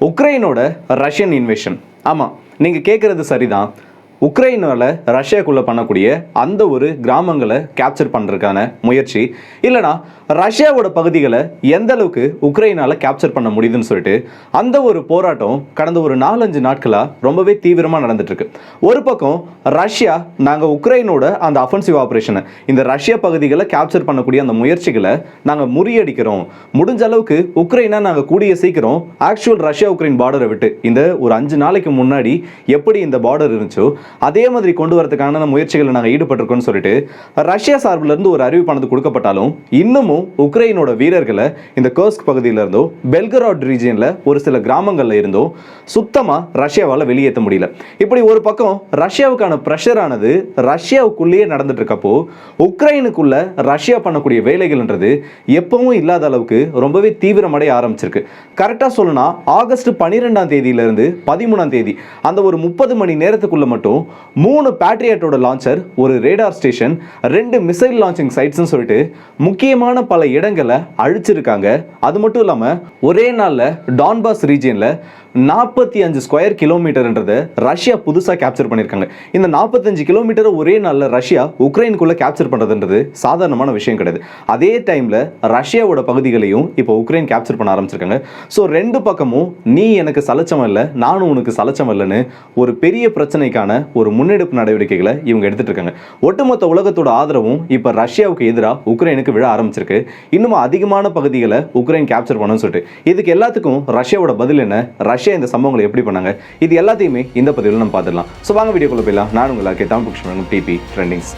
உக்ரைனோட Russian invasion ஆமாம் நீங்கள் கேட்குறது சரிதான். உக்ரைனால் ரஷ்யாக்குள்ளே பண்ணக்கூடிய அந்த ஒரு கிராமங்களை கேப்சர் பண்ணுறதுக்கான முயற்சி. இல்லைனா ரஷ்யாவோட பகுதிகளை எந்த அளவுக்கு உக்ரைனால் கேப்சர் பண்ண முடியுதுன்னு சொல்லிட்டு அந்த ஒரு போராட்டம் கடந்த ஒரு நாலஞ்சு நாட்களாக ரொம்பவே தீவிரமாக நடந்துட்டுருக்கு. ஒரு பக்கம் ரஷ்யா நாங்கள் உக்ரைனோட அந்த அஃபென்சிவ் ஆப்ரேஷனை இந்த ரஷ்ய பகுதிகளை கேப்சர் பண்ணக்கூடிய அந்த முயற்சிகளை நாங்கள் முறியடிக்கிறோம். முடிஞ்ச அளவுக்கு உக்ரைனா நாங்கள் கூடிய சீக்கிரம் ஆக்சுவல் ரஷ்யா உக்ரைன் பார்டரை விட்டு இந்த ஒரு அஞ்சு நாளைக்கு முன்னாடி எப்படி இந்த பார்டர் இருந்துச்சோ அதே மாதிரி கொண்டு வரதுக்கான முயற்சிகளை நாங்கள் ஈடுபட்டிருக்கோம்னு சொல்லிட்டு ரஷ்யா சார்பில் இருந்து ஒரு அறிவிப்பானது கொடுக்கப்பட்டாலும் இன்னமும் உக்ரைனோட வீரர்களை இந்த கர்ஸ்க் பகுதியிலிருந்தோ பெல்கராட் ரீஜியனில் ஒரு சில கிராமங்களில் இருந்தோ சுத்தமாக ரஷ்யாவால் வெளியேற்ற முடியல. இப்படி ஒரு பக்கம் ரஷ்யாவுக்கான ப்ரெஷரானது ரஷ்யாவுக்குள்ளேயே நடந்துட்டு இருக்கப்போ உக்ரைனுக்குள்ள ரஷ்யா பண்ணக்கூடிய வேலைகள்ன்றது எப்பவும் இல்லாத அளவுக்கு ரொம்பவே தீவிரமடைய ஆரம்பிச்சிருக்கு. கரெக்டாக சொல்லணும்னா ஆகஸ்ட் பன்னிரெண்டாம் தேதியிலிருந்து பதிமூணாம் தேதி அந்த ஒரு முப்பது மணி நேரத்துக்குள்ள மட்டும் மூணு பேட்ரியட்டோட லான்ச்சர் ஒரு ரேடார் ஸ்டேஷன் ரெண்டு மிசைல் லான்ச்சிங் சைட்ஸ்னு சொல்லிட்டு முக்கியமான பல இடங்களை அழிச்சிருக்காங்க. அது மட்டும் இல்லாமல் ஒரே நாளில் டான்பாஸ் ரீஜியனில் நாற்பத்தி அஞ்சு ஸ்கொயர் கிலோமீட்டர்ன்றது ரஷ்யா புதுசாக கேப்சர் பண்ணியிருக்காங்க. இந்த நாற்பத்தஞ்சு கிலோமீட்டரை ஒரே நாளில் ரஷ்யா உக்ரைனுக்குள்ளே கேப்சர் பண்ணுறதுன்றது சாதாரணமான விஷயம் கிடையாது. அதே டைமில் ரஷ்யாவோட பகுதிகளையும் இப்போ உக்ரைன் கேப்சர் பண்ண ஆரம்பிச்சிருக்காங்க. ஸோ ரெண்டு பக்கமும் நீ எனக்கு சலச்சம் இல்லை நானும் உனக்கு சலச்சம் இல்லைன்னு ஒரு பெரிய பிரச்சனைக்கான ஒரு முன்னெடுப்பு நடவடிக்கைகளை இவங்க எடுத்துகிட்டு இருக்காங்க. ஒட்டுமொத்த உலகத்தோட ஆதரவும் இப்போ ரஷ்யாவுக்கு எதிராக உக்ரைனுக்கு விழ ஆரம்பிச்சிருக்கு. இன்னும் அதிகமான பகுதிகளை உக்ரைன் கேப்சர் பண்ணணும்னு சொல்லிட்டு. இதுக்கு எல்லாத்துக்கும் ரஷ்யாவோட பதில் என்ன? ரஷ்யா இந்த சம்பவங்களை எப்படி பண்ணாங்க? இது எல்லாத்தையுமே இந்த பதிவில் நம்ம பார்த்துடலாம். ஸோ வாங்க வீடியோக்குள்ளே போயிடலாம். நான் உங்களுக்கு தமிழ் புக்ஷன் டிபி ட்ரெண்டிங்ஸ்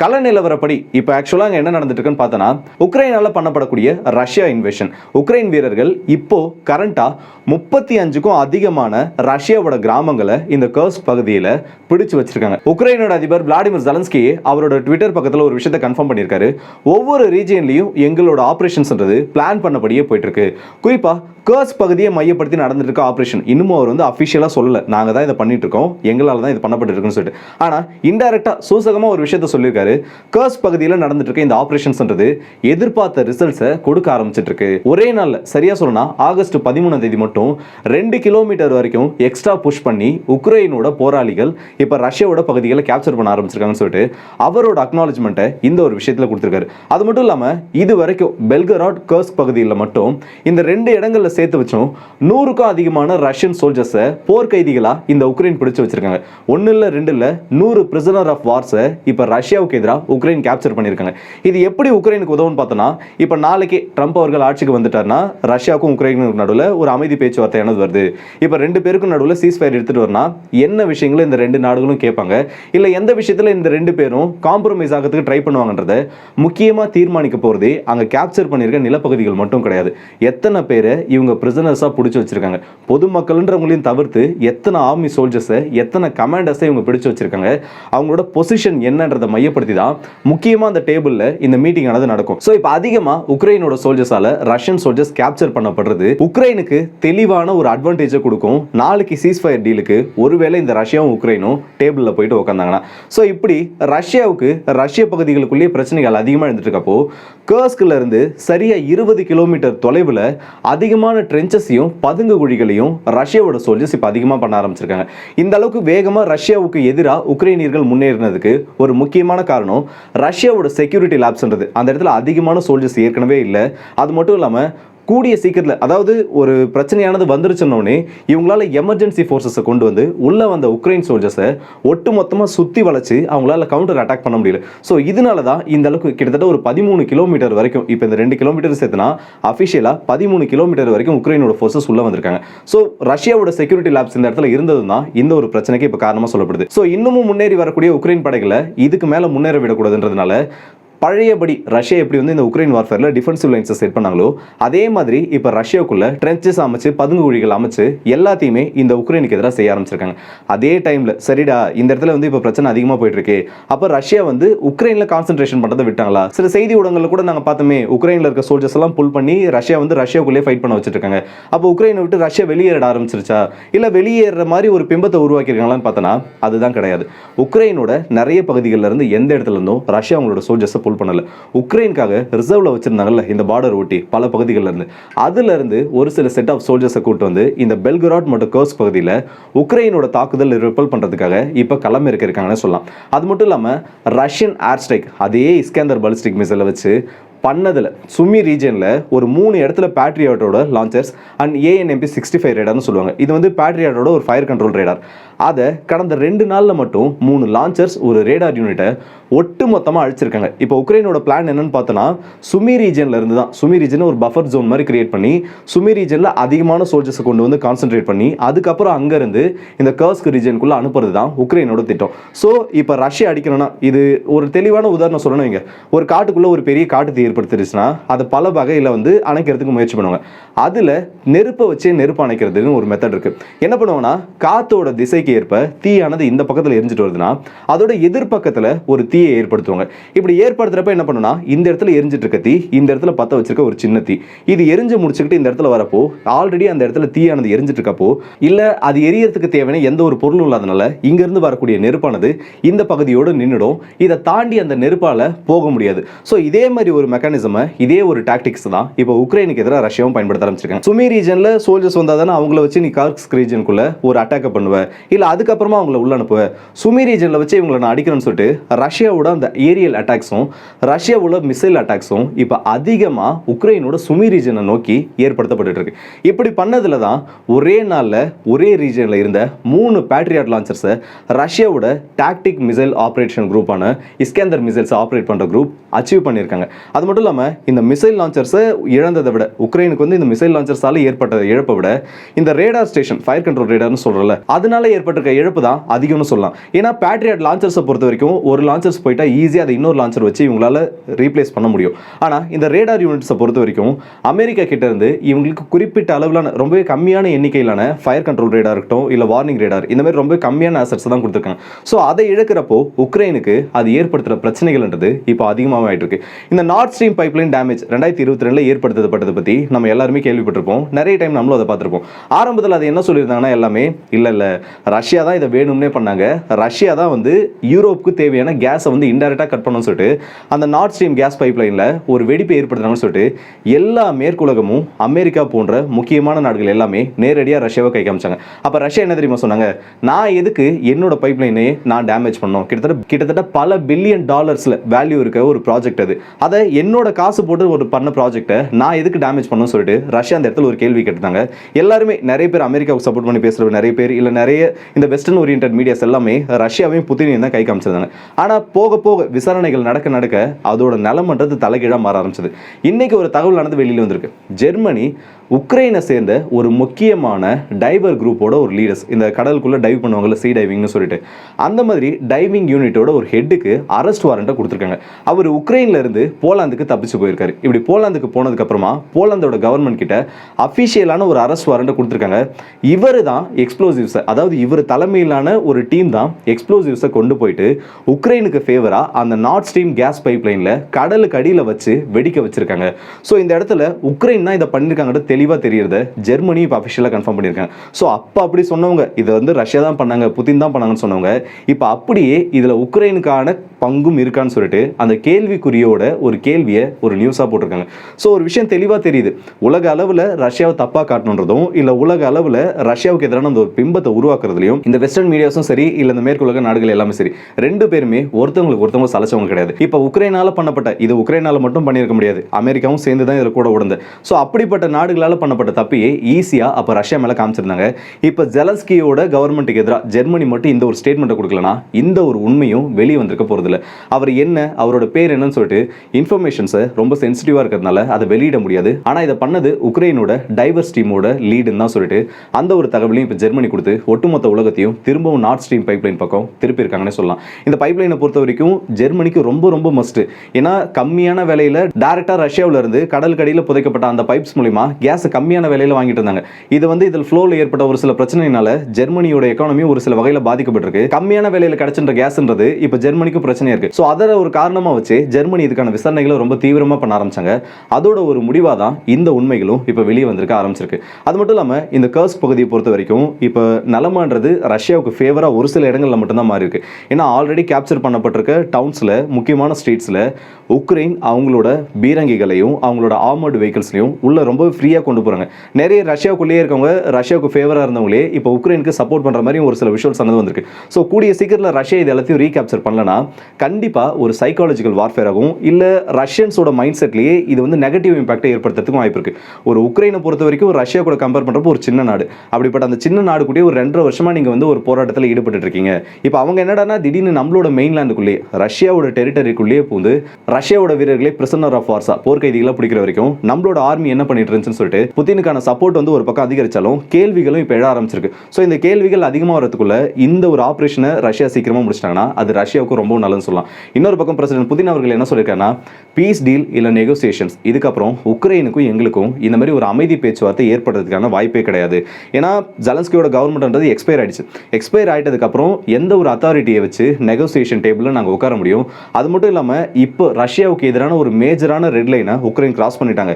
கள நிலவரப்படி இப்போ ஆக்சுவலாக அங்கே என்ன நடந்துட்டு இருக்குன்னு பார்த்தோன்னா உக்ரைனால பண்ணப்படக்கூடிய ரஷ்யா இன்வெஷன் உக்ரைன் வீரர்கள் இப்போ கரண்ட்டாக முப்பத்தி அஞ்சுக்கும் அதிகமான ரஷ்யாவோட கிராமங்களை இந்த கர்ஸ் பகுதியில் பிடிச்சு வச்சிருக்காங்க. உக்ரைனோட அதிபர் விளாடிமிர் ஜலன்ஸ்கி அவரோட ட்விட்டர் பக்கத்தில் ஒரு விஷயத்தை கன்ஃபார்ம் பண்ணியிருக்காரு. ஒவ்வொரு ரீஜியன்லையும் எங்களோட ஆப்ரேஷன்ஸ்ன்றது பிளான் பண்ணபடியே போயிட்டு இருக்கு குறிப்பாக கர்ஸ் பகுதியை மையப்படுத்தி நடந்துட்டு இருக்க ஆப்ரேஷன் இன்னமும் அவர் வந்து அஃபிஷியலாக சொல்லலை. நாங்கள் தான் இதை பண்ணிட்டு இருக்கோம் எங்களால் தான் இது பண்ணப்பட்டு இருக்குன்னு சொல்லிட்டு ஆனால் இன்டெரக்டாக சூசகமாக ஒரு விஷயத்த சொல்லியிருக்காரு. கர்ஸ் பகுதியில் நடந்துட்டு இருக்க இந்த ஆப்ரேஷன்ஸ்ன்றது எதிர்பார்த்த ரிசல்ட்ஸை கொடுக்க ஆரம்பிச்சிட்டு இருக்கு ஒரே நாளில் சரியா சொல்லணும்னா ஆகஸ்ட் பதிமூணாம் தேதி மட்டும் ரெண்டு கிலோமீட்டர் வரைக்கும் எக்ஸ்ட்ரா புஷ் பண்ணி உக்ரைனோட போராளிகள் இப்போ ரஷ்யாவோட பகுதிகளை கேப்சர் பண்ண ஆரம்பிச்சிருக்காங்கன்னு சொல்லிட்டு அவரோட அக்னாலஜ்மெண்ட்டை இந்த ஒரு விஷயத்தில் கொடுத்துருக்காரு. அது மட்டும் இல்லாமல் இது வரைக்கும் பெல்கராட் கர்ஸ் பகுதியில் மட்டும் இந்த ரெண்டு இடங்களில் சேர்த்து வச்சும் நூறுக்கும் அதிகமான ரஷ்யன் சோல்ஜர்ஸை போர்க்கைதிகளாக இந்த உக்ரைன் பிடிச்சு வச்சிருக்காங்க. ஒன்று இல்லை ரெண்டு இல்லை நூறு பிரிசனர் ஆஃப் வார்ஸை இப்போ ரஷ்யாவுக்கு எதிராக உக்ரைன் கேப்சர் பண்ணியிருக்காங்க. இது எப்படி உக்ரைனுக்கு உதவும்னு பார்த்தோன்னா இப்போ நாளைக்கு ட்ரம்ப் அவர்கள் ஆட்சிக்கு வந்துட்டார்னா ரஷ்யாவுக்கும் உக்ரைனுக்கும் நடுவில் ஒரு அமைதி பேச்சுவார்த்தையானது வருது. இப்போ ரெண்டு பேருக்கும் நடுவில் சீஸ் ஃபயர் எடுத்துகிட்டு வரனா என்ன விஷயங்களை இந்த ரெண்டு நாடுகளும் கேட்பாங்க? இல்லை எந்த விஷயத்தில் இந்த ரெண்டு பேரும் காம்ப்ரமைஸ் ஆகிறதுக்கு ட்ரை பண்ணுவாங்கன்றத முக்கியமாக தீர்மானிக்க போகிறது அங்கே கேப்சர் பண்ணியிருக்க நிலப்பகுதிகள் மட்டும் கிடையாது. எத்தனை பேரை இவங்க பிரிசனர்ஸாக பிடிச்சி வச்சிருக்காங்க? பொதுமக்கள்ன்றவங்களையும் தவிர்த்து எத்தனை ஆர்மி சோல்ஜர்ஸை எத்தனை கமாண்டர்ஸை இவங்க பிடிச்சி வச்சிருக்காங்க? அவங்களோட பொசிஷன் என்னன்றதை மையப்படுத்தி தான் முக்கியமாக அந்த டேபிளில் இந்த மீட்டிங் ஆனது நடக்கும். ஸோ இப்போ அதிகமாக உக்ரைனோட சோல்ஜர்ஸால ரஷ்யன் சோல்ஜர்ஸ் கேப்சர் பண்ணப்படுறது உக்ரைனுக்கு தெளிவான ஒரு அட்வான்டேஜை கொடுக்கும். நாளைக்கு சீஸ் ஃபயர் டீலுக்கு ஒருவேளை இந்த ரஷ்யாவும் உக்ரைனும் டேபிளில் போயிட்டு உட்காந்தாங்கன்னா ஸோ இப்படி ரஷ்யாவுக்கு ரஷ்ய பகுதிகளுக்குள்ளேயே பிரச்சனைகள் அதிகமாக இருந்துட்டு இருக்கப்போ இருந்து சரியா இருபது கிலோமீட்டர் தொலைவில் அதிகமான ட்ரென்ச்சஸையும் பதுங்கு குழிகளையும் ரஷ்யாவோட சோல்ஜர்ஸ் இப்போ அதிகமாக பண்ண ஆரம்பிச்சிருக்காங்க. இந்த அளவுக்கு வேகமாக ரஷ்யாவுக்கு எதிராக உக்ரைனியர்கள் முன்னேறினதுக்கு ஒரு முக்கியமான காரணம் ரஷ்யாவோட செக்யூரிட்டி லேப்ஸ்ன்றது அந்த இடத்துல அதிகமான சோல்ஜர்ஸ் ஏற்கனவே இல்லை. அது மட்டும் இல்லாமல் கூடிய சீக்கிரத்தில் அதாவது ஒரு பிரச்சனையானது வந்துருச்சுன்னொடனே இவங்களால எமர்ஜென்சி ஃபோர்ஸஸை கொண்டு வந்து உள்ளே வந்த உக்ரைன் சோல்ஜர்ஸை ஒட்டு மொத்தமாக சுற்றி வளைச்சு அவங்களால கவுண்டர் அட்டாக் பண்ண முடியல. ஸோ இதனால தான் இந்த அளவுக்கு கிட்டத்தட்ட ஒரு பதிமூணு கிலோமீட்டர் வரைக்கும் இப்போ இந்த ரெண்டு கிலோமீட்டர் சேர்த்துனா அஃபிஷியலாக பதிமூணு கிலோமீட்டர் வரைக்கும் உக்ரைனோட ஃபோர்ஸஸ் உள்ளே வந்திருக்காங்க. ஸோ ரஷ்யாவோட செக்யூரிட்டி லேப்ஸ் இந்த இடத்துல இருந்தது தான் இந்த ஒரு பிரச்சனைக்கு இப்போ காரணமாக சொல்லப்படுது. ஸோ இன்னமும் முன்னேறி வரக்கூடிய உக்ரைன் படைகளை இதுக்கு மேலே முன்னேற விடக்கூடாதுன்றதுனால பழையபடி ரஷ்யா எப்படி வந்து இந்த உக்ரைன் வார்ஃபேரில் டிஃபென்சிவ் லைன்ஸை செட் பண்ணாங்களோ அதே மாதிரி இப்போ ரஷ்யாவுக்குள்ள ட்ரென்ச்சஸ் அமைச்சு பதுங்கு குழிகள் அமைச்சு எல்லாத்தையுமே இந்த உக்ரைனுக்கு எதிராக செய்ய ஆரம்பிச்சிருக்காங்க. அதே டைமில் சரிடா இந்த இடத்துல வந்து இப்போ பிரச்சனை அதிகமாக போயிட்டு இருக்கு அப்போ ரஷ்யா வந்து உக்ரைனில் கான்சென்ட்ரேஷன் பண்ணுறதை விட்டாங்களா? சில செய்தி ஊடகங்களில் கூட நாங்கள் பார்த்தோமே உக்ரைனில் இருக்க சோல்ஜர்ஸ் எல்லாம் புல் பண்ணி ரஷ்யா வந்து ரஷ்யாவுக்குள்ளே ஃபைட் பண்ண வச்சுருக்காங்க. அப்போ உக்ரைனை விட்டு ரஷ்யா வெளியேற ஆரம்பிச்சிருச்சா? இல்லை வெளியேற மாதிரி ஒரு பிம்பத்தை உருவாக்கியிருக்காங்களான்னு பார்த்தோன்னா அதுதான் கிடையாது. உக்ரைனோட நிறைய பகுதிகளில் இருந்து எந்த இடத்துல இருந்தும் ரஷ்யா அவங்களோட சோல்ஜர்ஸை புல் பண்ணல. உக்ரைனுக்காக ரிசர்வ்ல வச்சிருந்தாங்கல்ல இந்த பார்டர் ஒட்டி பல பகுதிகளில் இருந்து. அதுல இருந்து ஒரு சில செட் ஆஃப் சோல்ஜர்ஸை கூட்டு வந்து இந்த பெல்கராட் மற்றும் கர்ஸ் பகுதியில் உக்ரைனோட தாக்குதல் ரிப்பல் பண்றதுக்காக இப்போ களம் இருக்க இருக்காங்கன்னு சொல்லலாம். அது மட்டும் இல்லாமல் ரஷ்யன் ஏர் ஸ்ட்ரைக் அதே இஸ்கேந்தர் பாலிஸ்டிக் மிசைலை வச்சு பண்ணதில் சுமி ரீஜனில் ஒரு மூணு இடத்துல பேட்ரியாட்டோட launchers and ANMP sixty five ரேடார்னு சொல்லுவாங்க. இது வந்து பேட்ரியாட்டோட ஒரு ஃபயர் கண்ட்ரோல் ரேடார் அதை கடந்த ரெண்டு நாளில் மட்டும் மூணு லான்ச்சர்ஸ் ஒரு ரேடார் யூனிட்டை ஒட்டு மொத்தமாக அழிச்சிருக்காங்க. இப்போ உக்ரைனோட பிளான் என்னன்னு பார்த்தோன்னா சுமி ரீஜனில் இருந்து தான். சுமி ரீஜன் ஒரு பஃபர் ஜோன் மாதிரி கிரியேட் பண்ணி சுமி ரீஜனில் அதிகமான சோல்ஜர்ஸை கொண்டு வந்து கான்சென்ட்ரேட் பண்ணி அதுக்கப்புறம் அங்கேருந்து இந்த கர்ஸ்க் ரீஜனுக்குள்ளே அனுப்புறது தான் உக்ரைனோட திட்டம். ஸோ இப்போ ரஷ்யா அடிக்கணும்னா இது ஒரு தெளிவான உதாரணம் சொல்லணும் இங்க ஒரு காட்டுக்குள்ளே ஒரு பெரிய காட்டு தீ ஏற்படுத்திருச்சுன்னா அதை பல வகையில் வந்து அணைக்கிறதுக்கு முயற்சி பண்ணுவாங்க. அதில் நெருப்பை வச்சே நெருப்பு அணைக்கிறதுன்னு ஒரு மெத்தட் இருக்குது என்ன பண்ணுவாங்கன்னா காத்தோட திசைக்கு ஏற்ப தீயானது இந்த பக்கத்தில் எரிஞ்சிட்டு வருதுன்னா அதோட எதிர்பக்கத்தில் ஒரு தீயை ஏற்படுத்துவாங்க. இப்படி ஏற்படுத்துறப்ப என்ன பண்ணுன்னா இந்த இடத்துல எரிஞ்சிட்டு இருக்க தீ இந்த இடத்துல பற்ற வச்சிருக்க ஒரு சின்ன தீ. இது எரிஞ்சு முடிச்சுக்கிட்டு இந்த இடத்துல வரப்போ ஆல்ரெடி அந்த இடத்துல தீயானது எரிஞ்சிட்டு இருக்கப்போ இல்லை அது எரியறதுக்கு தேவையான எந்த ஒரு பொருளும் இல்லாதனால இங்கிருந்து வரக்கூடிய நெருப்பானது இந்த பகுதியோடு நின்றுடும் இதை தாண்டி அந்த நெருப்பால போக முடியாது. ஸோ இதே மாதிரி ஒரு மெக்கானிசமை இதே ஒரு டாக்டிக்ஸ் தான் இப்போ உக்ரைனுக்கு எதிராக ரஷ்யாவும் பயன்படுத்த ஆரம்பிச்சிருக்காங்க. சுமி ரீஜனில் சோல்ஜர்ஸ் வந்தால் தானே அவங்கள வச்சு நீ கார்க்ஸ் ரீஜனுக்குள்ள ஒரு அட்டாக்கை பண்ணுவ. இல்லை அதுக்கப்புறமா அவங்கள உள்ள அனுப்புவ. சுமி ரீஜனில் வச்சு இவங்களை நான் அடிக்கிறேன்னு சொல்லிட்டு ரஷ்யாவோட அந்த ஏரியல் அட்டாக்ஸும் ரஷ்யாவோட மிசைல் அட்டாக்ஸும் இப்போ அதிகமாக உக்ரைனோட சுமி ரீஜனை நோக்கி ஏற்படுத்தப்பட்டு இருக்கு. இப்படி பண்ணதில் தான் ஒரே நாளில் ஒரே ரீஜனில் இருந்த மூணு பேட்ரியாட் லான்ச்சர்ஸை ரஷ்யாவோட டாக்டிக் மிசைல் ஆப்ரேஷன் குரூப்பான இஸ்கேந்தர் மிசைல்ஸ் ஆப்ரேட் பண்ணுற குரூப் அச்சீவ் பண்ணியிருக்காங்க. அது மட்டும் இல்லாமல் இந்த மிசைல் லான்ச்சர்ஸை இழந்ததை விட உக்ரைனுக்கு வந்து இந்த மிசைல் லான்ச்சர்ஸால ஏற்பட்ட இழப்பை விட இந்த ரேடார் ஸ்டேஷன் ஃபயர் கண்ட்ரோல் ரேடார்னு சொல்கிறல அதனால ஏற்பட்டிருக்க இழப்பு தான் அதிகம்னு சொல்லலாம். ஏன்னா பேட்ரியாட் லான்ச்சர்ஸை பொறுத்த வரைக்கும் ஒரு லான்ச்சர்ஸ் போயிட்டா ஈஸியாக அதை இன்னொரு லான்ச்சர் வச்சு இவங்களால ரீப்ளேஸ் பண்ண முடியும். ஆனால் இந்த ரேடார் யூனிட்ஸை பொறுத்த வரைக்கும் அமெரிக்கா கிட்ட இருந்து இவங்களுக்கு குறிப்பிட்ட அளவிலான ரொம்பவே கம்மியான எண்ணிக்கையிலான ஃபயர் கண்ட்ரோல் ரேடார் இருக்கட்டும் இல்லை வார்னிங் ரேடார் இந்த மாதிரி ரொம்ப கம்மியான அசட்ஸ் தான் கொடுத்துருக்காங்க. ஸோ அதை இழக்கிறப்போ உக்ரைனுக்கு அது ஏற்படுத்துகிற பிரச்சனைகள்ன்றது இப்போ அதிகமாக ஆகிட்டு இருக்கு இந்த நார்த் ஸ்ட்ரீம் பைப்லைன் டேமேஜ் ரெண்டாயிரத்தி இருபத்தி ரெண்டில் ஏற்படுத்தப்பட்டதை பற்றி நம்ம எல்லாருமே கேள்விப்பட்டிருப்போம். நிறைய டைம் நம்மளும் அதை பார்த்துருப்போம். ஆரம்பத்தில் அது என்ன சொல்லியிருந்தாங்கன்னா எல்லாமே இல்லை இல்லை ரஷ்யா தான் இதை வேணும்னே பண்ணாங்க. ரஷ்யா தான் வந்து யூரோப்புக்கு தேவையான கேஸை வந்து இன்டெரக்டாக கட் பண்ணணும்னு சொல்லிட்டு அந்த நார்த் ஸ்ட்ரீம் கேஸ் பைப்லைனில் ஒரு வெடிப்பை ஏற்படுத்துறாங்கன்னு சொல்லிட்டு எல்லா மேற்குலகமும் அமெரிக்கா போன்ற முக்கியமான நாடுகள் எல்லாமே நேரடியாக ரஷ்யாவை கை காமிச்சாங்க. அப்போ ரஷ்யா என்ன தெரியுமா சொன்னாங்க? நான் எதுக்கு என்னோட பைப்லைனே நான் டேமேஜ் பண்ணோம் கிட்டத்தட்ட கிட்டத்தட்ட பல பில்லியன் டாலர்ஸில் வேல்யூ இருக்க ஒரு ப்ராஜெக்ட் அது. அதை என்னோட காசு போட்டு ஒரு பண்ண ப்ராஜெக்ட்டை நான் எதுக்கு டேமேஜ் பண்ணணும்னு சொல்லிட்டு ரஷ்யா அந்த இடத்துல ஒரு கேள்வி கேட்டிருந்தாங்க. எல்லாருமே நிறைய பேர் அமெரிக்காவுக்கு சப்போர்ட் பண்ணி பேசுகிற நிறைய பேர் இல்லை நிறைய இந்த வெஸ்டர்ன் ஓரியன்ட் மீடியாஸ் எல்லாமே ரஷ்யாவையும் புத்தினையும் தான் கை காமிச்சிருந்தாங்க. ஆனால் போக போக விசாரணைகள் நடக்க நடக்க அதோட நிலமன்றது தலைகீழாக மாற ஆரம்பிச்சது. இன்னைக்கு ஒரு தகவல் நடந்து வெளியில் வந்திருக்கு. ஜெர்மனி உக்ரைனை சேர்ந்த ஒரு முக்கியமான டைவர் குரூப்போட ஒரு லீடர்ஸ் இந்த கடலுக்குள்ளே டைவ் பண்ணுவாங்கல்ல சீ டைவிங்னு சொல்லிட்டு. அந்த மாதிரி டைவிங் யூனிட்டோட ஒரு ஹெட்டுக்கு அரெஸ்ட் வாரண்ட்டை கொடுத்துருக்காங்க. அவர் உக்ரைன்லேருந்து போலாந்துக்கு தப்பிச்சு போயிருக்காரு. இப்படி போலாந்துக்கு போனதுக்கப்புறமா போலாந்தோட கவர்மெண்ட் கிட்ட அஃபிஷியலான ஒரு அரெஸ்ட் வாரண்ட்டை கொடுத்துருக்காங்க. இவர் தான் எக்ஸ்ப்ளோசிவ்ஸை அதாவது இவர் தலைமையிலான ஒரு டீம் தான் எக்ஸ்ப்ளோசிவ்ஸை கொண்டு போயிட்டு உக்ரைனுக்கு ஃபேவராக அந்த நார்த் ஸ்ட்ரீம் கேஸ் பைப்லைனில் கடலுக்கு அடியில் வச்சு வெடிக்க வச்சுருக்காங்க. ஸோ இந்த இடத்துல உக்ரைன் தான் இதை பண்ணியிருக்காங்கன்றது தெளிவாக தெரியுது ஜெர்மனி இப்போ அஃபிஷியலாக கன்ஃபார்ம் பண்ணியிருக்காங்க. ஸோ அப்போ அப்படி சொன்னவங்க இதை வந்து ரஷ்யா தான் பண்ணாங்க புதின் தான் பண்ணாங்கன்னு சொன்னவங்க இப்போ அப்படியே இதில் உக்ரைனுக்கான பங்கும் இருக்கான்னு சொல்லிட்டு அந்த கேள்விக்குறியோட ஒரு கேள்வியை ஒரு நியூஸாக போட்டிருக்காங்க. ஸோ ஒரு விஷயம் தெளிவாக தெரியுது. உலக அளவில் ரஷ்யாவை தப்பாக காட்டணுன்றதும் இல்லை உலக அளவில் ரஷ்யாவுக்கு எதிரான அந்த ஒரு பிம்பத்தை உருவாக்குறதுலையும் இந்த வெஸ்டர்ன் மீடியாஸும் சரி இல்லை இந்த மேற்குலக நாடுகள் எல்லாமே சரி ரெண்டு பேருமே ஒருத்தவங்களுக்கு ஒருத்தவங்க சலைச்சவங்க கிடையாது. இப்போ உக்ரைனால பண்ணப்பட்ட இது உக்ரைனால் மட்டும் பண்ணியிருக்க முடியாது. அமெரிக்காவும் சேர்ந்து தான் இதில் கூட உடந்து. ஸோ அப்படிப்பட்ட நாடுகளால் உக்ரைனால பண்ணப்பட்ட தப்பையே ஈஸியாக அப்போ ரஷ்யா மேலே காமிச்சிருந்தாங்க. இப்போ ஜெலஸ்கியோட கவர்மெண்ட்டுக்கு எதிராக ஜெர்மனி மட்டும் இந்த ஒரு ஸ்டேட்மெண்ட்டை கொடுக்கலனா இந்த ஒரு உண்மையும் வெளியே வந்திருக்க போகிறதில்ல அவர் என்ன அவரோட பேர் என்னன்னு சொல்லிட்டு இன்ஃபர்மேஷன்ஸை ரொம்ப சென்சிட்டிவாக இருக்கிறதுனால அதை வெளியிட முடியாது. ஆனால் இதை பண்ணது உக்ரைனோட டைவர்ஸ் டீமோட லீடுன்னு தான் சொல்லிட்டு அந்த ஒரு தகவலையும் இப்போ ஜெர்மனி கொடுத்து ஒட்டுமொத்த உலகத்தையும் திரும்பவும் நார்த் ஸ்ட்ரீம் பைப்லைன் பக்கம் திருப்பியிருக்காங்கன்னு சொல்லலாம். இந்த பைப்லைனை பொறுத்த வரைக்கும் ஜெர்மனிக்கு ரொம்ப ரொம்ப மஸ்ட் ஏன்னா கம்மியான விலையில டேரெக்டாக ரஷ்யாவில இருந்து கடல் கடியில் புதைக்கப்பட்ட அந்த பைப்ஸ் மூலிமா கேஸ் கம்மியான விலையில் வாங்கிட்டு இருந்தாங்க. இது வந்து இதில் ஃப்ளோவில் ஏற்பட்ட ஒரு சில பிரச்சனையினால ஜெர்மனியோட எக்கானமி ஒரு சில வகையில் பாதிக்கப்பட்டிருக்கு. கம்மியான விலையில் கிடைச்சின்ற கேஸ்ன்றது இப்போ ஜெர்மனிக்கு பிரச்சனையாக இருக்கு. ஸோ அதை ஒரு காரணமாக வச்சு ஜெர்மனி இதுக்கான விசாரணைகளை ரொம்ப தீவிரமாக பண்ண ஆரம்பிச்சாங்க. அதோட ஒரு முடிவாக தான் இந்த உண்மைகளும் இப்போ வெளியே வந்திருக்க ஆரம்பிச்சிருக்கு. அது மட்டும் இல்லாமல் இந்த கர்ஸ் பகுதியை பொறுத்த வரைக்கும் இப்போ நிலமான்றது ரஷ்யாவுக்கு ஃபேவராக ஒரு சில இடங்களில் மட்டும்தான் மாறி இருக்கு ஏன்னா ஆல்ரெடி கேப்சர் பண்ணப்பட்டிருக்க டவுன்ஸில் முக்கியமான ஸ்ட்ரீட்ஸில் உக்ரைன் அவங்களோட பீரங்கிகளையும் அவங்களோட ஆர்மர்டு வெஹிக்கிள்ஸ்லையும் உள்ள ரொம்ப ஃப்ரீயாக கொண்டு போகிறாங்க நிறைய ரஷ்யாவுக்குள்ளேயே இருக்கவங்க ரஷ்யாவுக்கு ஃபேவராக இருந்தவங்களே இப்போ உக்ரைனுக்கு சப்போர்ட் பண்ணுற மாதிரி ஒரு சில விஷுவல்ஸ் ஆனது வந்திருக்கு. ஸோ கூடிய சீக்கிரத்தில் ரஷ்யா இது எல்லாத்தையும் ரீகேப்சர் பண்ணலன்னா கண்டிப்பாக ஒரு சைக்காலஜிக்கல் வார்ஃபேர் ஆகும் இல்லை ரஷ்யன்ஸோட மைண்ட் செட்லேயே இது வந்து நெகட்டிவ் இம்பாக்டை ஏற்படுத்துறதுக்கும் வாய்ப்பு இருக்குது ஒரு உக்ரைனை பொறுத்த வரைக்கும் ரஷ்யா கூட கம்பேர் பண்ணுறப்போ ஒரு சின்ன நாடு. அப்படிப்பட்ட அந்த சின்ன நாடு கூட ஒரு ரெண்டரை வருஷமா நீங்கள் வந்து ஒரு போராட்டத்தில் ஈடுபட்டு இருக்கீங்க. இப்போ அவங்க என்னடானா திடீர்னு நம்மளோட மெயின்லாண்டுக்குள்ளேயே ரஷ்யாவோட டெரிட்டரிக்குள்ளேயே பூந்து ரஷ்யாவோட வீரர்களை பிரிசனர் ஆஃப் வார்ஸா போர்க்கைதிகளை பிடிக்கிற வரைக்கும் நம்மளோட ஆர்மி என்ன பண்ணிட்டு இருந்துச்சுன்னு சொல்லிட்டு புத்தினுக்கான சப்போர்ட் வந்து ஒரு பக்கம் அதிகரிச்சாலும் கேள்விகளும் இப்போ எழ ஆரம்பிச்சிருக்கு. ஸோ இந்த கேள்விகள் அதிகமாக வரதுக்குள்ள இந்த ஒரு ஆப்ரேஷனை ரஷ்யா சீக்கிரமா முடிச்சிட்டாங்கன்னா அது ரஷ்யாவுக்கு ரொம்ப நல்லதுன்னு சொல்லலாம். இன்னொரு பக்கம் பிரசிடென்ட் புதின் அவர்கள் என்ன சொல்லியிருக்காங்கன்னா பீஸ் டீல் இல்லை நெகோசியேஷன்ஸ் இதுக்கப்புறம் உக்ரைனுக்கும் எங்களுக்கும் இந்த மாதிரி ஒரு அமைதி பேச்சுவார்த்தை ஏற்படுறதுக்கான வாய்ப்பே கிடையாது. ஏன்னா ஜலன்ஸ்கியோட கவர்மெண்ட்ன்றது எக்ஸ்பயர் ஆயிடுச்சு. எக்ஸ்பயர் ஆகிட்டதுக்கப்புறம் எந்த ஒரு அத்தாரிட்டியை வச்சு நெகோசியேஷன் டேபிளில் நாங்கள் உட்கார முடியும்? அது மட்டும் இல்லாமல் இப்போ ரஷ்யாவுக்கு எதிரான ஒரு மேஜரான ரெட் லைனை உக்ரைன் கிராஸ் பண்ணிட்டாங்க.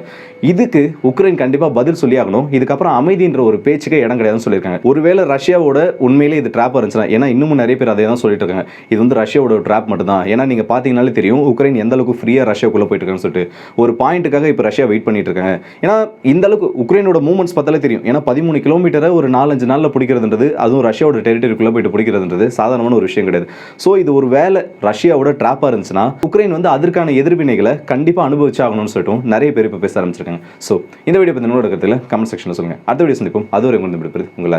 இதுக்கு உக்ரைன் கண்டிப்பாக பதில் சொல்லி ஆகணும். இதுக்கப்புறம் அமைதின்ற ஒரு பேச்சுக்கே இடம் கிடையாதுன்னு சொல்லியிருக்காங்க. ஒருவேளை ரஷ்யாவோட உண்மையிலே இது ட்ராப் இருந்துச்சுன்னா ஏன்னா இன்னமும் நிறைய பேர் அதே தான் சொல்லிட்டு இருக்காங்க. இது வந்து ரஷ்யாவோட ட்ராப் மட்டும் தான் ஏன்னா நீங்கள் பார்த்தீங்கனாலே தெரியும் உக்ரைன் எந்த அளவுக்கு ஃப்ரீயாக ரஷ்யாவுக்குள்ளே போயிட்டு இருக்கான்னு சொல்லிட்டு ஒரு பாயிண்ட்டுக்காக இப்போ ரஷ்யா வெயிட் பண்ணிட்டு இருக்காங்க ஏன்னா இந்த அளவுக்கு உக்ரைனோட மூவ்மெண்ட்ஸ் பார்த்தாலே தெரியும். ஏன்னா பதிமூணு கிலோமீட்டரை ஒரு நாலஞ்சு நாளில் பிடிக்கிறதுன்றது அதுவும் ரஷ்யாவோட டெரிட்டரிக்குள்ளே போயிட்டு பிடிக்கிறதுன்றது சாதாரணமான ஒரு விஷயம் கிடையாது. ஸோ இது ஒரு வேலை ரஷ்யாவோட ட்ராப்பாக இருந்துச்சுன்னா உக்ரைன் வந்து அதற்கான எதிர்வினைகளை கண்டிப்பாக அனுபவிச்சாகணும்னு சொல்லிட்டு நிறைய பேர் இப்போ பேச ஆரம்பிச்சிருக்காங்க. ஸோ இந்த வீடியோ பற்றி என்னோட கருத்தில் கமெண்ட் செக்ஷனில் சொல்லுங்கள் அடுத்த வீடியோ சந்திப்போம். அதுவரை உங்களுக்கு உங்கள்